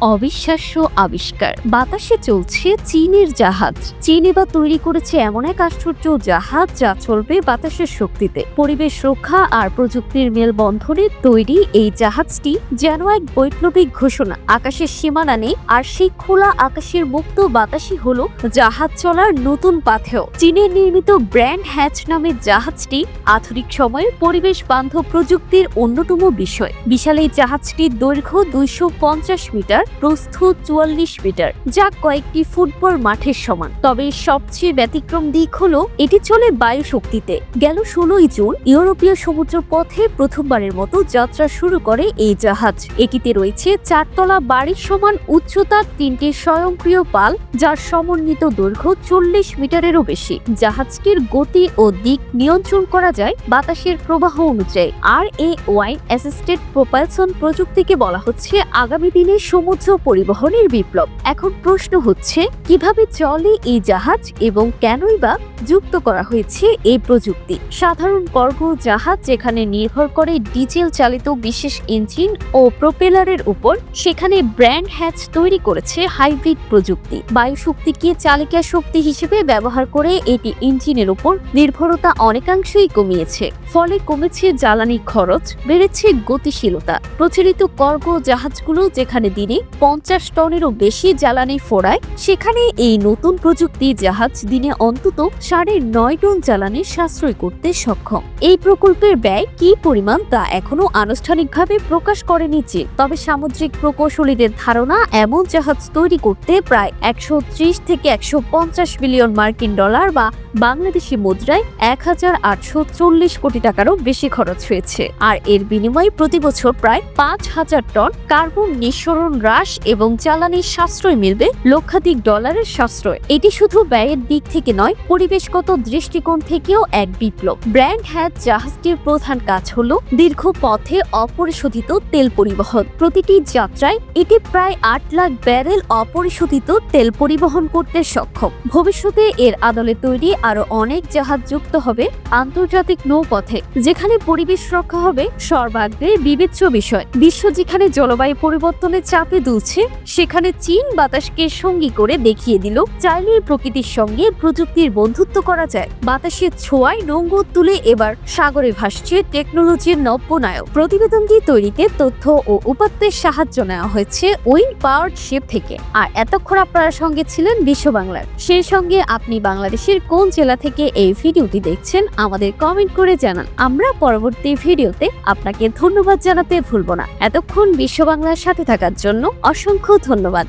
অবিশ্বাস্য আবিষ্কার। বাতাসে চলছে চীনের জাহাজ। চীন এবার তৈরি করেছে এমন এক আশ্চর্য জাহাজ যা চলবে বাতাসের শক্তিতে। পরিবেশ রক্ষা আর প্রযুক্তির মেলবন্ধনে তৈরি এই জাহাজটি যেন এক বৈপ্লবিক ঘোষণা। আকাশের সীমানা নেই, আর সেই খোলা আকাশের মুক্ত বাতাসই হলো জাহাজ চলার নতুন পাথেও চীনের নির্মিত ব্র্যান্ড হ্যাচ নামের জাহাজটি আধুনিক সময়ে পরিবেশ বান্ধব প্রযুক্তির অন্যতম বিষয়। বিশাল এই জাহাজটির দৈর্ঘ্য দুইশো পঞ্চাশ মিটার প্রস্থ চুয়াল্লিশ মিটার, যা কয়েকটি ফুটবল মাঠের সমান। তবে সবচেয়ে ব্যতিক্রম দিক হলো, এটি চলে বায়ু শক্তিতে গেল ষোলোই জুন, ইউরোপীয় সমুদ্র পথে প্রথমবারের মতো যাত্রা শুরু করে এই জাহাজ। এটিতে রয়েছে চারতলা বাড়ির সমান উচ্চতার তিনটি স্বয়ংক্রিয় পাল, যার সমন্বিত দৈর্ঘ্য চল্লিশ মিটারেরও বেশি। জাহাজটির গতি ও দিক নিয়ন্ত্রণ করা যায় বাতাসের প্রবাহ অনুযায়ী। আর এ ওয়াইন অ্যাসিস্টেড প্রোপালসন প্রযুক্তিকে বলা হচ্ছে, আগামী দিনে সমুদ্র পরিবহনের বিপ্লব। এখন প্রশ্ন হচ্ছে, কীভাবে চলে এই জাহাজ এবং কেনই বা যুক্ত করা হয়েছে এই প্রযুক্তি? সাধারণ কার্গো জাহাজ যেখানে নির্ভর করে ডিজেল চালিত বিশেষ ইঞ্জিন ও প্রোপেলারের উপর, সেখানে ব্র্যান্ড হ্যাচ তৈরি করেছে হাইব্রিড প্রযুক্তি। বায়ু শক্তিকে চালিকা শক্তি হিসেবে ব্যবহার করে এটি ইঞ্জিনের উপর নির্ভরতা অনেকাংশই কমিয়েছে। ফলে কমেছে জ্বালানি খরচ, বেড়েছে গতিশীলতা। প্রচলিত কর্গ জাহাজগুলো যেখানে দিনে পঞ্চাশ টনেরও বেশি জ্বালানি ফোড়ায়। সেখানে এই নতুন প্রযুক্তি জাহাজ দিনে অন্তত সাড়ে নয় টন জ্বালানি সাশ্রয় করতে সক্ষম। এই প্রকল্পের ব্যয় কি পরিমাণ তা এখনও আনুষ্ঠানিকভাবে প্রকাশ করেনি চীন তবে সামুদ্রিক প্রকৌশলীদের ধারণা এমন জাহাজ তৈরি করতে প্রায় একশো ত্রিশ থেকে একশো পঞ্চাশ মিলিয়ন মার্কিন ডলার বা বাংলাদেশি মুদ্রায় এক হাজার আটশো চল্লিশ কোটি টাকারও বেশি খরচ হয়েছে। আর এর বিনিময়ে প্রতি বছর প্রায় পাঁচ হাজার টন কার্বন নিঃসরণ হ্রাস এবং জ্বালানির সাশ্রয় মিলবে লক্ষাধিক ডলারের সাশ্রয়। এটি শুধু ব্যয়ের দিক থেকে নয়, পরিবেশগত দৃষ্টিকোণ থেকেও এক বিপ্লব। ব্র্যান্ড হ্যাচ জাহাজটির প্রধান কাজ হল দীর্ঘ পথে অপরিশোধিত তেল পরিবহন। প্রতিটি যাত্রায় এটি প্রায় আট লাখ ব্যারেল অপরিশোধিত তেল পরিবহন করতে সক্ষম। ভবিষ্যতে এর আদলে তৈরি আরও অনেক জাহাজ যুক্ত হবে আন্তর্জাতিক নৌপথে, যেখানে পরিবেশ রক্ষা হবে সর্বাগ্রে বিবেচ্য বিষয়। বিশ্ব যেখানে জলবায়ু পরিবর্তনের চাপে দুলছে, সেখানে চীন বাতাসকে সঙ্গী করে দেখিয়ে দিল চাইলে প্রকৃতির সঙ্গে প্রযুক্তির বন্ধুত্ব করা যায়। বাতাসের ছোঁয়ায় নোঙ্গর তুলে এবার সাগরে ভাসছে টেকনোলজির নব্যনায়ক। প্রতিবেদনটি তৈরিতে তথ্য ও উপাত্তের সাহায্য নেওয়া হয়েছে ওই পাওয়ার শিপ থেকে। আর এতক্ষণ আপনার সঙ্গে ছিলেন বিশ্ব বাংলার সেই সঙ্গে আপনি বাংলাদেশের কোন জেলা থেকে এই ভিডিওটি দেখছেন আমাদের কমেন্ট করে জানান। আমরা পরবর্তী ভিডিওতে আপনাকে ধন্যবাদ জানাতে ভুলব না। এতক্ষণ বিশ্ব বাংলার সাথে থাকার জন্য অসংখ্য ধন্যবাদ।